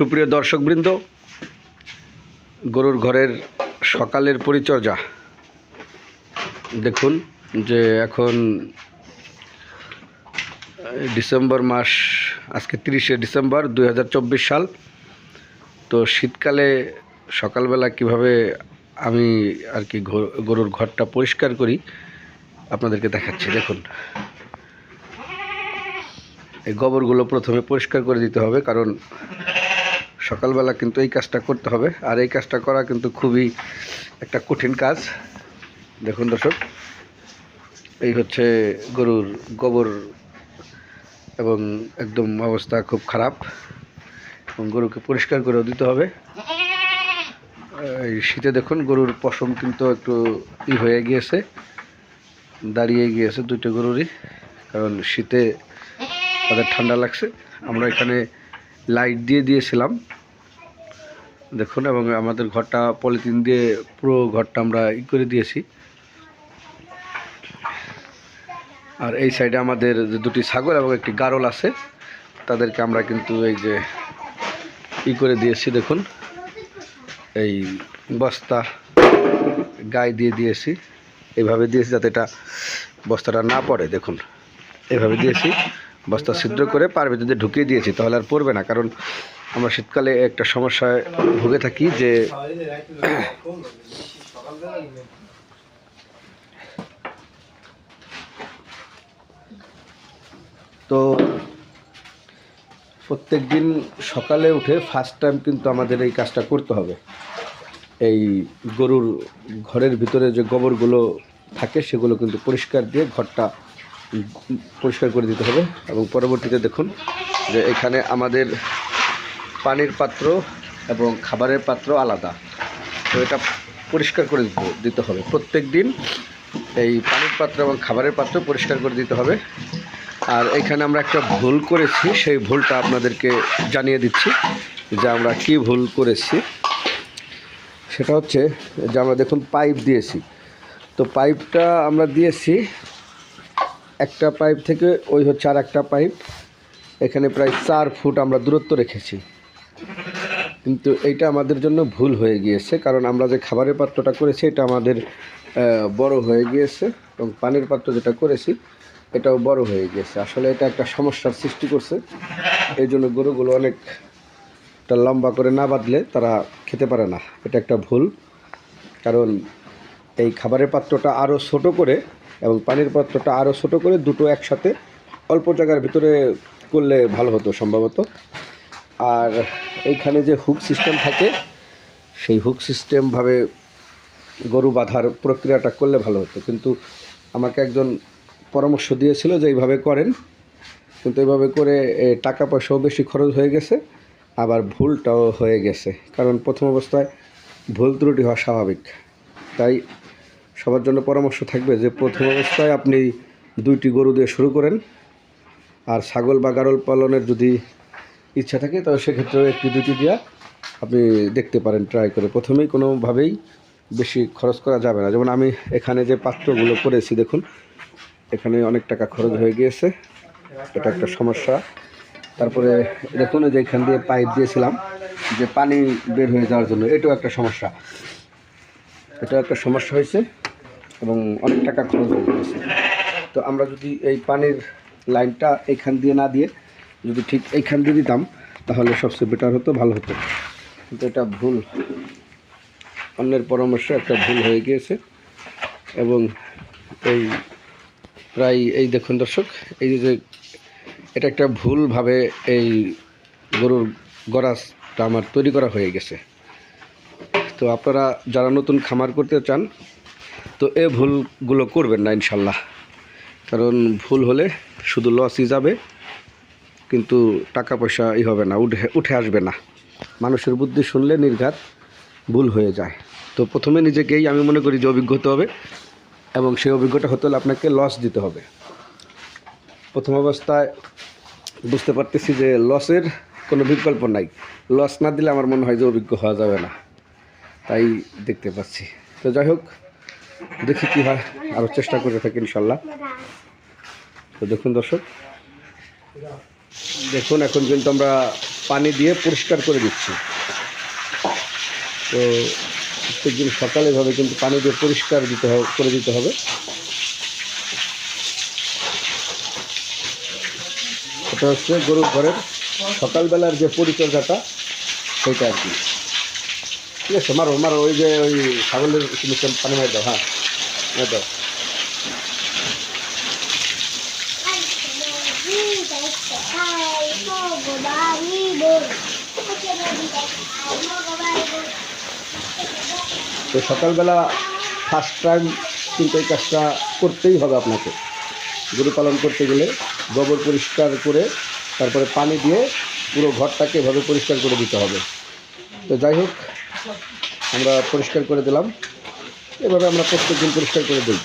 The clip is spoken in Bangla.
সুপ্রিয় দর্শকবৃন্দ, গরুর ঘরের সকালের পরিচর্যা। দেখুন যে এখন ডিসেম্বর মাস, আজকে তিরিশে ডিসেম্বর দু হাজার চব্বিশ সাল। তো শীতকালে সকালবেলা কীভাবে আমি আর কি গরুর ঘরটা পরিষ্কার করি, আপনাদেরকে দেখাচ্ছি। দেখুন। এই গোবরগুলো প্রথমে পরিষ্কার করে দিতে হবে, কারণ সকালবেলা কিন্তু এই কাজটা করতে হবে। আর এই কাজটা করা কিন্তু খুবই একটা কঠিন কাজ। দেখুন দর্শক, এই হচ্ছে গরুর গোবর এবং একদম অবস্থা খুব খারাপ। এবং গরুকে পরিষ্কার করেও দিতে হবে। এই শীতে দেখুন, গরুর পশম কিন্তু একটু ই হয়ে গিয়েছে, দাঁড়িয়ে গিয়েছে দুইটা গরুরই। কারণ শীতে তাদের ঠান্ডা লাগছে। আমরা এখানে লাইট দিয়ে দিয়েছিলাম। দেখুন, এবং আমাদের ঘরটা পলিথিন দিয়ে পুরো ঘরটা আমরা ই করে দিয়েছি। আর এই সাইডে আমাদের যে দুটি ছাগল এবং একটি গারল আছে, তাদেরকে আমরা কিন্তু এই যে ই করে দিয়েছি, দেখুন। এই বস্তা গায়ে দিয়ে দিয়েছি। এইভাবে দিয়েছি যাতে এটা বস্তাটা না পড়ে, দেখুন। এভাবে দিয়েছি। বস্তা ছিদ্র করে পারবে যদি ঢুকিয়ে দিয়েছি, তাহলে আর পড়বে না, কারণ আমরা শীতকালে একটা সমস্যায় ভুগে থাকি যে তো প্রত্যেক দিন সকালে উঠে ফার্স্ট টাইম কিন্তু আমাদের এই কাজটা করতে হবে। এই গরুর ঘরের ভিতরে যে গোবরগুলো থাকে সেগুলো কিন্তু পরিষ্কার দিয়ে ঘরটা পরিষ্কার করে দিতে হবে এবং পরবর্তীতে দেখুন যে এখানে আমাদের পানির পাত্র এবং খাবারের পাত্র আলাদা। তো এটা পরিষ্কার করে দিতে- হবে। প্রত্যেক দিন এই পানির পাত্র এবং খাবারের পাত্র পরিষ্কার করে দিতে হবে। আর এখানে আমরা একটা ভুল করেছি, সেই ভুলটা আপনাদেরকে জানিয়ে দিচ্ছি যে আমরা কি ভুল করেছি। সেটা হচ্ছে যে আমরা দেখুন পাইপ দিয়েছি। তো পাইপটা আমরা দিয়েছি একটা পাইপ থেকে ওই হচ্ছে আর একটা পাইপ। এখানে প্রায় চার ফুট আমরা দূরত্ব রেখেছি। কিন্তু এইটা আমাদের জন্য ভুল হয়ে গিয়েছে, কারণ আমরা যে খাবারের পাত্রটা করেছি এটা আমাদের বড় হয়ে গিয়েছে এবং পানির পাত্র যেটা করেছি, এটাও বড় হয়ে গিয়েছে। আসলে এটা একটা সমস্যার সৃষ্টি করছে, এই জন্য গরুগুলো অনেক টা লম্বা করে না বাঁধলে তারা খেতে পারে না। এটা একটা ভুল, কারণ এই খাবারের পাত্রটা আরও ছোট করে এবং পানির পাত্রটা আরও ছোট করে দুটো একসাথে অল্প জায়গার ভিতরে করলে ভালো হতো সম্ভবত। আর এইখানে যে হুক সিস্টেম থাকে, সেই হুক সিস্টেমভাবে গরু বাঁধার প্রক্রিয়াটা করলে ভালো হতো। কিন্তু আমাকে একজন পরামর্শ দিয়েছিল যে এইভাবে করেন। কিন্তু এইভাবে করে টাকা পয়সাও বেশি খরচ হয়ে গেছে, আবার ভুলটাও হয়ে গেছে। কারণ প্রথম অবস্থায় ভুল ত্রুটি হওয়া স্বাভাবিক। তাই সবার জন্য পরামর্শ থাকবে যে প্রথম অবস্থায় আপনি দুইটি গরু দিয়ে শুরু করেন। আর ছাগল বা গারল পালনের যদি ইচ্ছা থাকে তবে সেক্ষেত্রেও একটি, দুটি দিয়া আপনি দেখতে পারেন ট্রাই করে। প্রথমেই কোনোভাবেই বেশি খরচ করা যাবে না। যেমন আমি এখানে যে পাত্রগুলো করেছি, দেখুন, এখানে অনেক টাকা খরচ হয়ে গিয়েছে। এটা একটা সমস্যা। তারপরে দেখুন যে এখান দিয়ে পাইপ দিয়েছিলাম, যে পানি বের হয়ে যাওয়ার জন্য, এটাও একটা সমস্যা। এটাও একটা সমস্যা হয়েছে এবং অনেক টাকা খরচ হয়ে গিয়েছে। তো আমরা যদি এই পানির লাইনটা এইখান দিয়ে না দিয়ে যদি ঠিক এইখান দিয়ে দিতাম তাহলে সবচেয়ে বেটার হতো, ভালো হতো। কিন্তু এটা ভুল। অন্যের পরামর্শ একটা ভুল হয়ে গিয়েছে। এবং এই প্রায়, এই দেখুন দর্শক, এই যে এটা একটা ভুলভাবে এই গরুর গরাজটা আমার তৈরি করা হয়ে গেছে। তো আপনারা যারা নতুন খামার করতে চান, তো এ ভুলগুলো করবেন না ইনশাল্লাহ। কারণ ভুল হলে শুধু লসই যাবে। কিন্তু টাকা পয়সা ই হবে না, উঠে উঠে আসবে না। মানুষের বুদ্ধি শুনলে নির্ঘাত ভুল হয়ে যায়। তো প্রথমে নিজেকেই আমি মনে করি যে অভিজ্ঞ হতে হবে এবং সেই অভিজ্ঞতা হতে হলে আপনাকে লস দিতে হবে। প্রথম অবস্থায় বুঝতে পারতেছি যে লসের কোনো বিকল্প নাই। লস না দিলে আমার মনে হয় যে অভিজ্ঞ হওয়া যাবে না। তাই দেখতে পাচ্ছি। তো যাই হোক, দেখি কী হয়। আরও চেষ্টা করে থাকি ইনশাল্লাহ। তো দেখুন দর্শক দেখুন, এখন কিন্তু আমরা পানি দিয়ে পরিষ্কার করে দিচ্ছি। তো প্রত্যেকদিন সকালে এভাবে কিন্তু পানি দিয়ে পরিষ্কার দিতে হবে করে দিতে হবে। এটা হচ্ছে গরুর ঘরের সকালবেলার যে পরিচর্যাটা সেটা আর কি। ঠিক আছে, মারো মারো, ওই যে ওই ছাগলের পানি মারি দাও হ্যাঁ তো সকালবেলা ফার্স্ট টাইম কিন্তু এই কাজটা করতেই হবে আপনাকে। গরু পালন করতে গেলে গোবর পরিষ্কার করে, তারপরে পানি দিয়ে পুরো ঘরটাকে এভাবে পরিষ্কার করে দিতে হবে। তো যাই হোক, আমরা পরিষ্কার করে দিলাম। এভাবে আমরা প্রত্যেকদিন পরিষ্কার করে দিই।